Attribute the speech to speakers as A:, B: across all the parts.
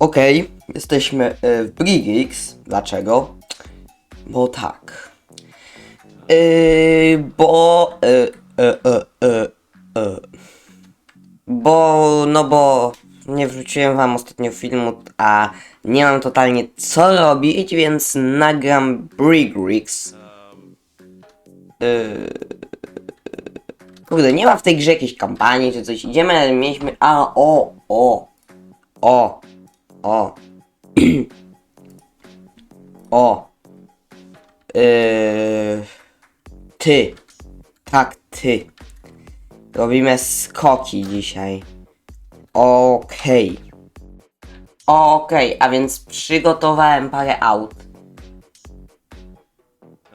A: Okej, jesteśmy y, w Brigix. Dlaczego? Bo tak. Yy, bo. Y, y, y, y, y. Bo. No bo. Nie wrzuciłem wam ostatnio filmu, a nie mam totalnie co robić, więc nagram Brigix. Yy, kurde, nie ma w tej grze jakiejś kampanii czy coś. Idziemy, mieliśmy. A, o, o, o, o. o. Yy, ty. Tak, ty. Robimy skoki dzisiaj. Okej. Okej, a więc przygotowałem parę aut.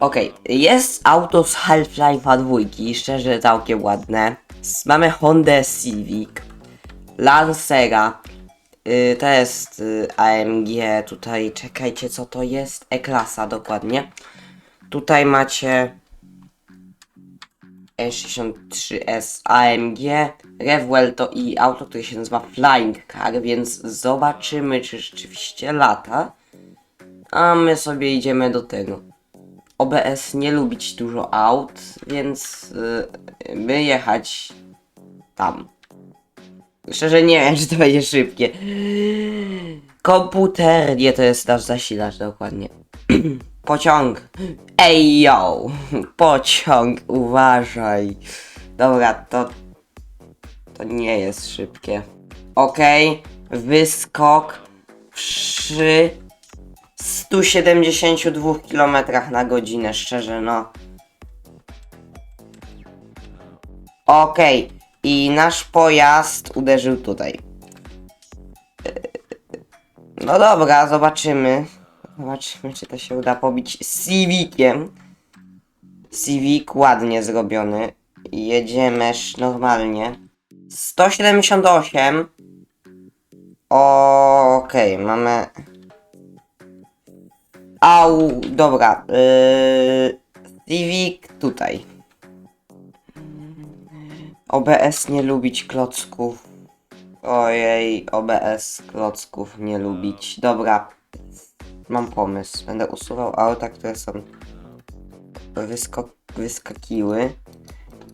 A: Okej, jest auto z Half-Life'a 2, szczerze całkiem ładne. Mamy Honda Civic, Lancera, y, to jest y, AMG, tutaj czekajcie co to jest, E-klasa dokładnie. Tutaj macie E63S AMG, Revwell to i auto, które się nazywa Flying Car, więc zobaczymy czy rzeczywiście lata. A my sobie idziemy do tego. OBS nie lubić dużo aut, więc y, my jechać tam. Szczerze nie wiem, czy to będzie szybkie. Komputer, nie to jest nasz zasilacz dokładnie. Pociąg. Ej yo! Pociąg, uważaj. Dobra, to. To nie jest szybkie. Okej, wyskok przy 172 km na godzinę, szczerze no. Okej, i nasz pojazd uderzył tutaj. No dobra, zobaczymy. Zobaczymy, czy to się uda pobić Civiciem. Civic ładnie zrobiony. Jedziemy normalnie. 178. Okej, mamy. Au, dobra. Yy, Civic tutaj. OBS nie lubić klocków. Ojej, OBS klocków nie lubić. Dobra. Mam pomysł. Będę usuwał auta, które są wysko wyskakiły.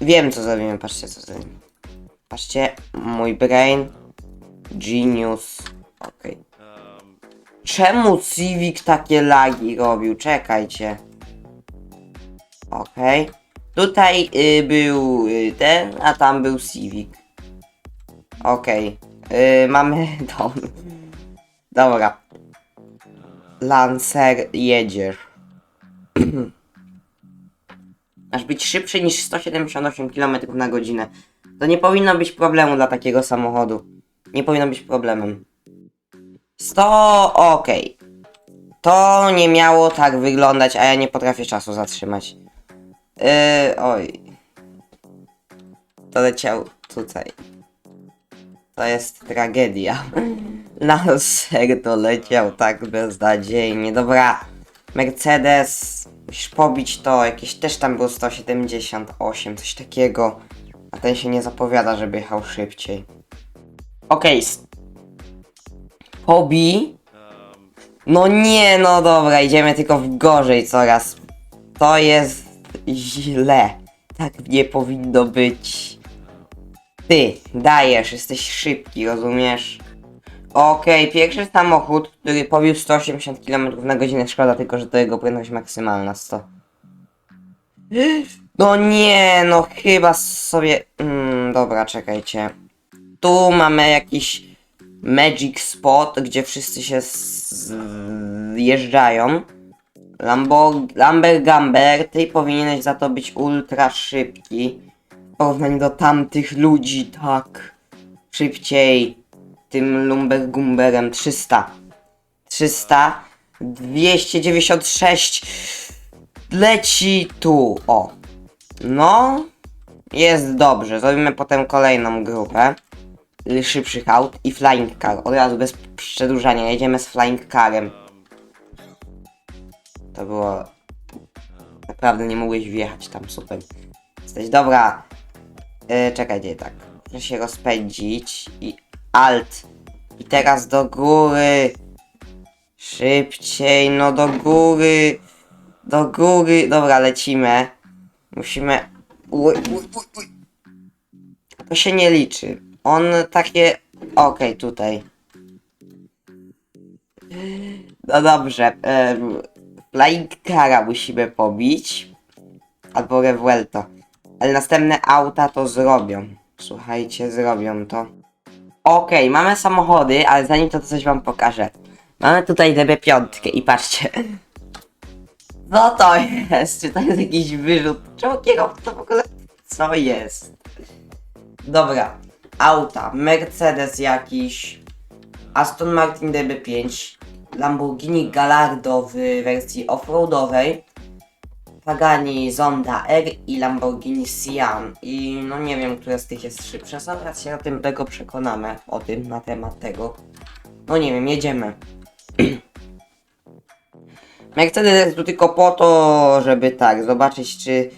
A: Wiem co zrobimy, patrzcie co zrobimy. Patrzcie, mój brain. Genius. Okej. Czemu Civic takie lagi robił? Czekajcie. Okej. Tutaj y, był y, ten, a tam był Civic. Okej. Y, mamy dom. Dobra. Lancer jedziesz. Masz być szybszy niż 178 km na godzinę. To nie powinno być problemu dla takiego samochodu. Nie powinno być problemem. 100, okej. To nie miało tak wyglądać, a ja nie potrafię czasu zatrzymać. Yy, oj. To leciał tutaj. To jest tragedia. Lancer to leciał tak beznadziejnie. Dobra. Mercedes. Musisz pobić to. Jakieś też tam było 178, coś takiego. A ten się nie zapowiada, żeby jechał szybciej. Okej. Pobij. No nie, no dobra, idziemy tylko w gorzej coraz. To jest źle. Tak nie powinno być. Ty, dajesz, jesteś szybki, rozumiesz? Okej, pierwszy samochód, który pobił 180 km na godzinę, szkoda tylko, że to jego prędkość maksymalna 100. No nie, no chyba sobie... Mm, dobra, czekajcie. Tu mamy jakiś Magic Spot, gdzie wszyscy się zjeżdżają. Lambo, Lamber Gamber, ty powinieneś za to być ultra szybki. W porównaniu do tamtych ludzi, tak. Szybciej. Tym Lumber Gumberem 300. 300. 296. Leci tu. O. No. Jest dobrze. Zrobimy potem kolejną grupę szybszych aut i Flying Car. Od razu bez przedłużania. Jedziemy z Flying Carem. To było... Naprawdę nie mogłeś wjechać tam, super. Jesteś dobra. Yy, czekajcie, tak. Muszę się rozpędzić i Alt I teraz do góry. Szybciej, no do góry. Do góry. Dobra, lecimy. Musimy. Uj, uj, uj, uj. To się nie liczy. On takie. Okej, tutaj. No dobrze. Um, Flying Cara musimy pobić. Albo Revuelto. Ale następne auta to zrobią. Słuchajcie, zrobią to. Okej, mamy samochody, ale zanim to, to coś wam pokażę. Mamy tutaj DB5 i patrzcie. Co to jest? Czy to jest jakiś wyrzut? Czemu kierowca w ogóle? Co jest? Dobra, auta. Mercedes jakiś. Aston Martin DB5. Lamborghini Gallardo w wersji offroadowej. Pagani Zonda R i Lamborghini Sian. I no nie wiem, która z tych jest szybsza. Zaraz się o tym tego przekonamy. O tym, na temat tego. No nie wiem, jedziemy. Mercedes jest tu tylko po to, żeby tak, zobaczyć czy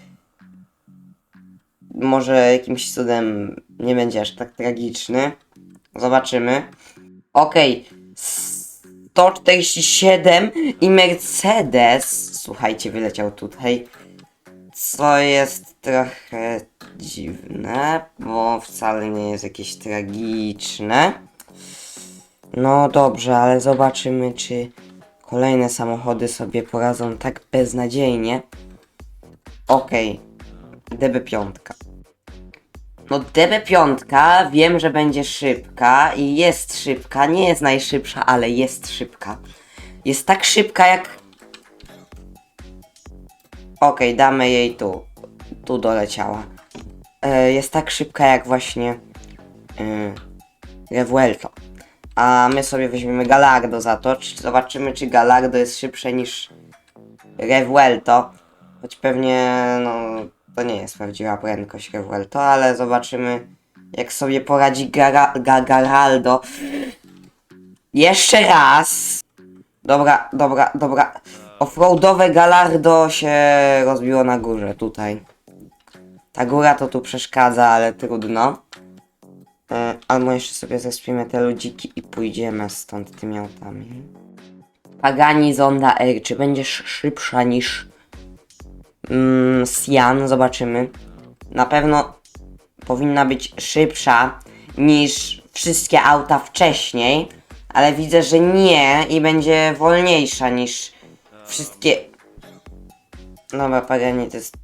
A: może jakimś cudem nie będzie aż tak tragiczny. Zobaczymy. Okej. 147 i Mercedes. Słuchajcie, wyleciał tutaj. Co jest trochę dziwne, bo wcale nie jest jakieś tragiczne. No dobrze, ale zobaczymy, czy kolejne samochody sobie poradzą tak beznadziejnie. Okej, DB5. No DB5 wiem, że będzie szybka i jest szybka, nie jest najszybsza, ale jest szybka. Jest tak szybka jak... Okej, damy jej tu. Tu doleciała. E, jest tak szybka jak właśnie... E, Revuelto. A my sobie weźmiemy Galardo za to. Czy zobaczymy, czy Galardo jest szybsze niż Revuelto. Choć pewnie, no, to nie jest prawdziwa prędkość Revuelto, ale zobaczymy, jak sobie poradzi Gara Ga Garaldo. Jeszcze raz! Dobra, dobra, dobra. Offroadowe Galardo się rozbiło na górze, tutaj. Ta góra to tu przeszkadza, ale trudno. E, albo jeszcze sobie zespimy te ludziki i pójdziemy stąd tymi autami. Pagani Zonda R, czy będziesz szybsza niż mm, Sian? Zobaczymy. Na pewno powinna być szybsza niż wszystkie auta wcześniej, ale widzę, że nie i będzie wolniejsza niż wszystkie... Dobra, Pagani to jest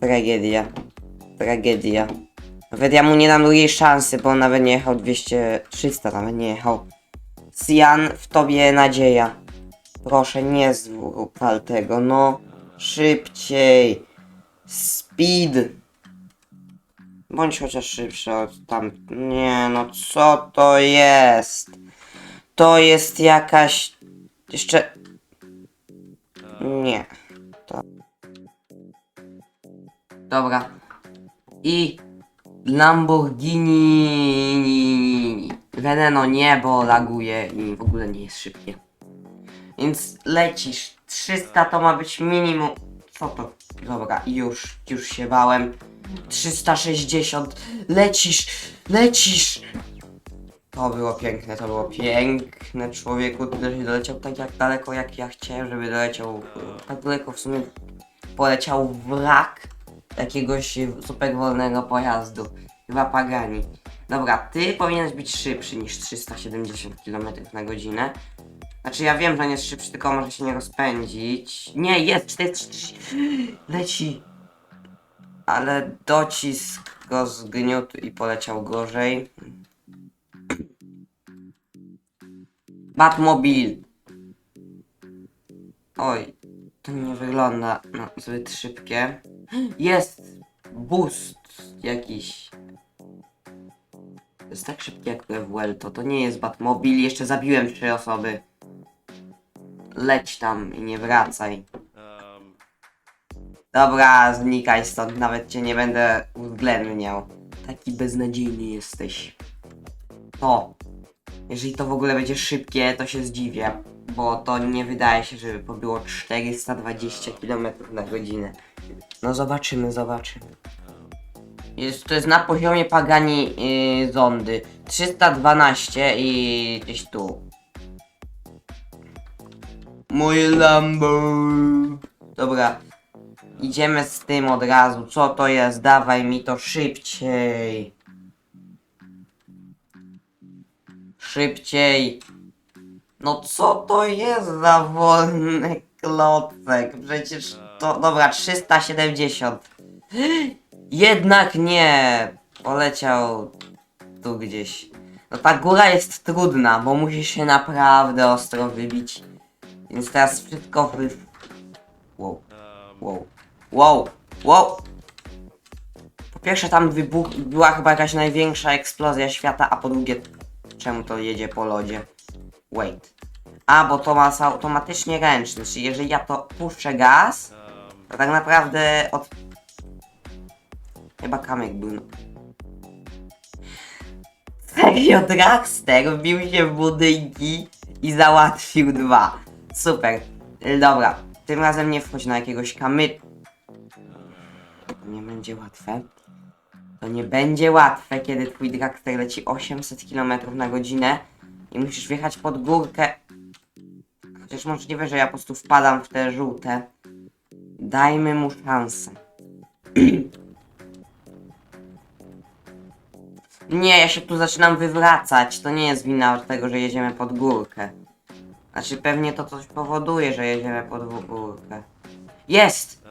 A: tragedia. Tragedia. Nawet ja mu nie dam drugiej szansy, bo on nawet nie jechał 200, 300 nawet nie jechał. Sian, w tobie nadzieja. Proszę, nie zrób tego, no. Szybciej. Speed. Bądź chociaż szybszy od tam. Nie, no co to jest? To jest jakaś... Jeszcze... Nie. To... Dobra. I Lamborghini Veneno nie, bo laguje i w ogóle nie jest szybkie. Więc lecisz. 300 to ma być minimum. Co to? Dobra, już, już się bałem. 360. Lecisz, lecisz. To było piękne, to było piękne. Człowieku, że doleciał tak jak daleko jak ja chciałem, żeby doleciał. Tak daleko w sumie poleciał wrak jakiegoś super wolnego pojazdu. Chyba Pagani. Dobra, ty powinieneś być szybszy niż 370 km na godzinę. Znaczy ja wiem, że on jest szybszy, tylko może się nie rozpędzić. Nie, jest 440. Leci. Ale docisk go zgniótł i poleciał gorzej. Batmobil. Oj, to nie wygląda na zbyt szybkie. Jest boost jakiś. To jest tak szybkie jak Vuelto. To nie jest Batmobil. Jeszcze zabiłem trzy osoby. Leć tam i nie wracaj. Dobra, znikaj stąd. Nawet cię nie będę uwzględniał. Taki beznadziejny jesteś. To. Jeżeli to w ogóle będzie szybkie, to się zdziwię. Bo to nie wydaje się, żeby to było 420 km na godzinę. No zobaczymy, zobaczymy. Jest, to jest na poziomie Pagani yy, zondy. 312 i gdzieś tu. Moje Lambo. Dobra. Idziemy z tym od razu. Co to jest? Dawaj mi to szybciej. Szybciej. No co to jest za wolny klocek? Przecież to... Dobra, 370. Jednak nie. Poleciał tu gdzieś. No ta góra jest trudna, bo musisz się naprawdę ostro wybić. Więc teraz wszystko wy... Wow. Wow. Wow. Wow. Po pierwsze tam wybuch... była chyba jakaś największa eksplozja świata, a po drugie... Czemu to jedzie po lodzie? Wait. A, bo to ma automatycznie ręczny, czyli jeżeli ja to puszczę gaz, to tak naprawdę od... Chyba kamyk był. Serio, Dragster wbił się w budynki i załatwił dwa. Super. Dobra, tym razem nie wchodź na jakiegoś kamyka. To nie będzie łatwe. To nie będzie łatwe, kiedy twój Dragster leci 800 km na godzinę i musisz wjechać pod górkę. Chociaż możliwe, że ja po prostu wpadam w te żółte. Dajmy mu szansę. Nie, ja się tu zaczynam wywracać. To nie jest wina od tego, że jedziemy pod górkę. Znaczy pewnie to coś powoduje, że jedziemy pod w- górkę. Jest!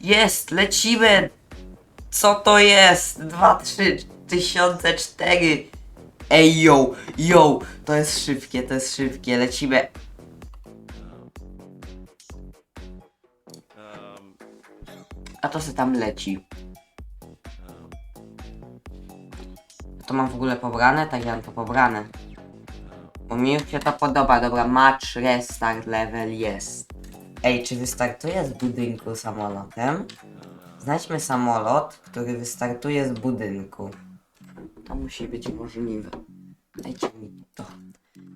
A: Jest! Lecimy! Co to jest? 2, 3, 1004 Ej, yo! Yo! To jest szybkie, to jest szybkie. Lecimy. A to se tam leci. To mam w ogóle pobrane? Tak, ja mam to pobrane. Bo mi już się to podoba. Dobra, match restart level jest. Ej, czy wystartuje z budynku samolotem? Znajdźmy samolot, który wystartuje z budynku. To musi być możliwe. Dajcie mi to.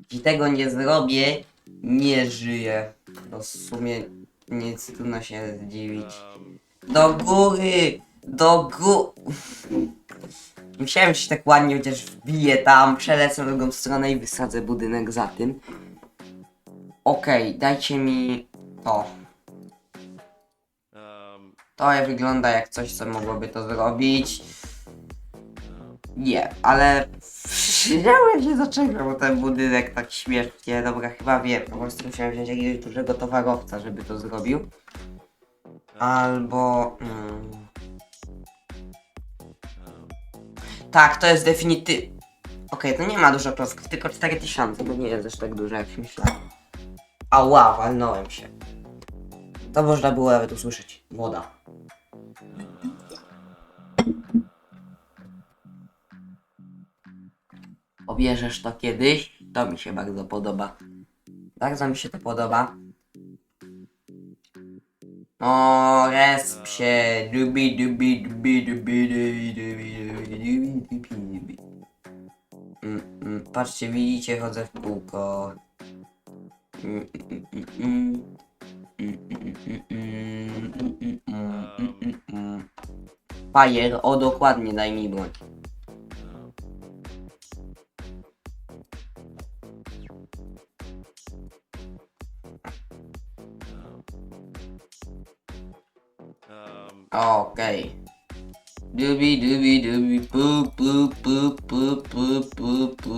A: Jeśli tego nie zrobię, nie żyję. No w sumie nic trudno się zdziwić. Do góry! Do góry! Myślałem, że się tak ładnie chociaż wbiję tam, przelecę na drugą stronę i wysadzę budynek za tym. Okej, dajcie mi to. To wygląda jak coś, co mogłoby to zrobić. Nie, ale wziąłem się zaczekał, bo ten budynek tak śmiesznie. Dobra, chyba wiem. Po prostu musiałem wziąć jakiegoś dużego towarowca, żeby to zrobił. Albo... Mm, Tak, to jest definity... Okej, to nie ma dużo klocków, tylko 4000, to nie jest aż tak dużo jak myślałem. A wow, walnąłem się. To można było nawet usłyszeć. Woda. Obierzesz to kiedyś? To mi się bardzo podoba. Bardzo mi się to podoba. No, resp się. Dubi, dubi, dubi, dubi, dubi, dubi, dubi. Mm, mm, Patrzcie, widzicie, chodzę w kółko. Mm, o dokładnie, daj mi broń. Dubi dubi dubi pu pu pu pu pu pu pu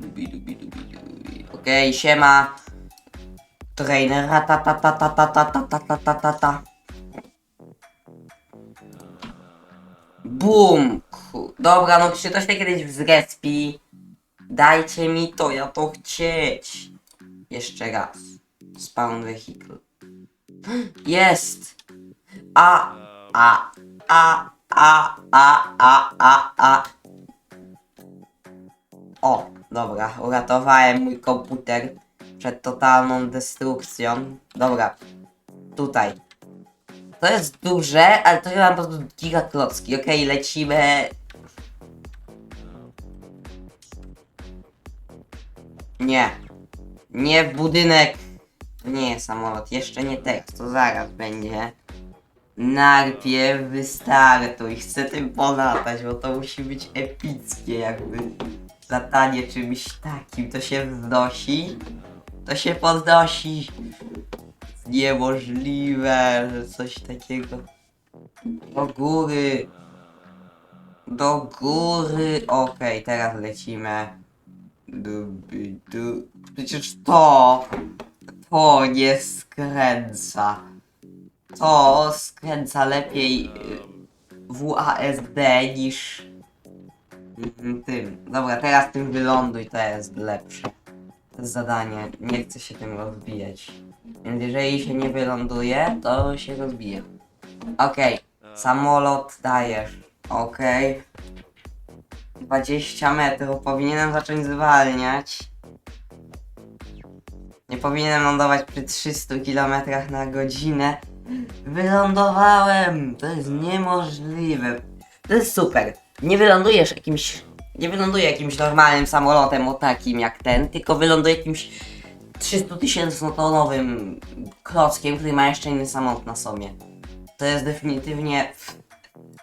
A: dubi dubi dubi dubi. Okej, siema. Trainer ta ta ta ta ta ta ta ta ta ta ta. Bum! Dobra, no czy to się kiedyś wzrespi? Dajcie mi to, ja to chcieć. Jeszcze raz. Spawn vehicle. Jest! A, a, a, a, a, a, a, a. O, dobra, uratowałem mój komputer przed totalną destrukcją. Dobra, tutaj. To jest duże, ale to mam po prostu giga klocki. Okej, lecimy. Nie. Nie w budynek. To nie jest samolot, jeszcze nie teraz, to zaraz będzie. Najpierw wystartuj, chcę tym polatać, bo to musi być epickie jakby. Latanie czymś takim, to się wznosi, to się podnosi. Niemożliwe, że coś takiego. Do góry. Do góry. Okej, teraz lecimy. Przecież to. To nie skręca. To skręca lepiej y, WASD niż mm, tym. Dobra, teraz tym wyląduj, to jest lepsze. Zadanie. Nie chcę się tym rozbijać. Więc jeżeli się nie wyląduje, to się rozbije. Okej, samolot dajesz. Okej. 20 metrów. Powinienem zacząć zwalniać. Nie powinienem lądować przy 300 km na godzinę. Wylądowałem! To jest niemożliwe. To jest super. Nie wylądujesz jakimś. Nie wyląduje jakimś normalnym samolotem o takim jak ten, tylko wyląduje jakimś 300 tysięcznotonowym klockiem, który ma jeszcze inny samolot na sobie. To jest definitywnie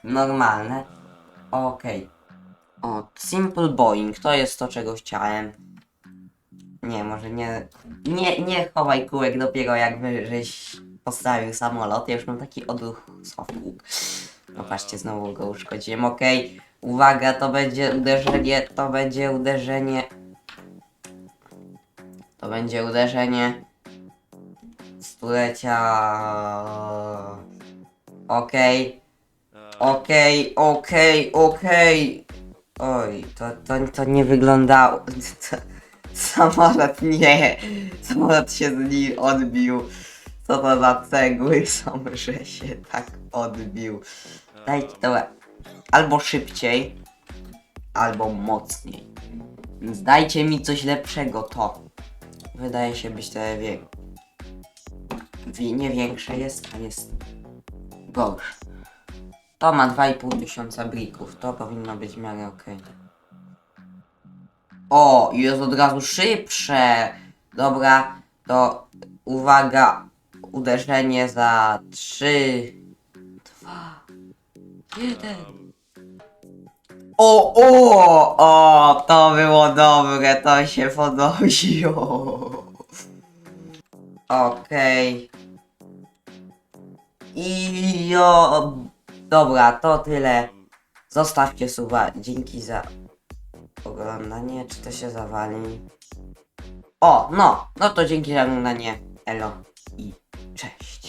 A: normalne. Okej. O, Simple Boeing, to jest to, czego chciałem. Nie, może nie. Nie, nie chowaj kółek dopiero jakby żeś postawił samolot. Ja już mam taki odruch softbook. No patrzcie, znowu go uszkodziłem. Okej. Uwaga, to będzie uderzenie, to będzie uderzenie. To będzie uderzenie stulecia. Okej. Okej, okej, okej. Oj, to, to, to nie wyglądało. Samolot nie. Samolot się z nim odbił. Co to za cegły są, że się tak odbił. Dajcie to albo szybciej, albo mocniej. Więc dajcie mi coś lepszego, to. Wydaje się być te wie... nie większe jest, a jest gorsze. To ma 2,5 tysiąca brików. To powinno być w miarę okej. O, jest od razu szybsze. Dobra, to uwaga. Uderzenie za 3, 2, 1. O, o, o, to było dobre, to się podnosiło. Okej. I jo, dobra, to tyle. Zostawcie suba. Dzięki za oglądanie. Czy to się zawali? O, no, no to dzięki za oglądanie. Elo cześć.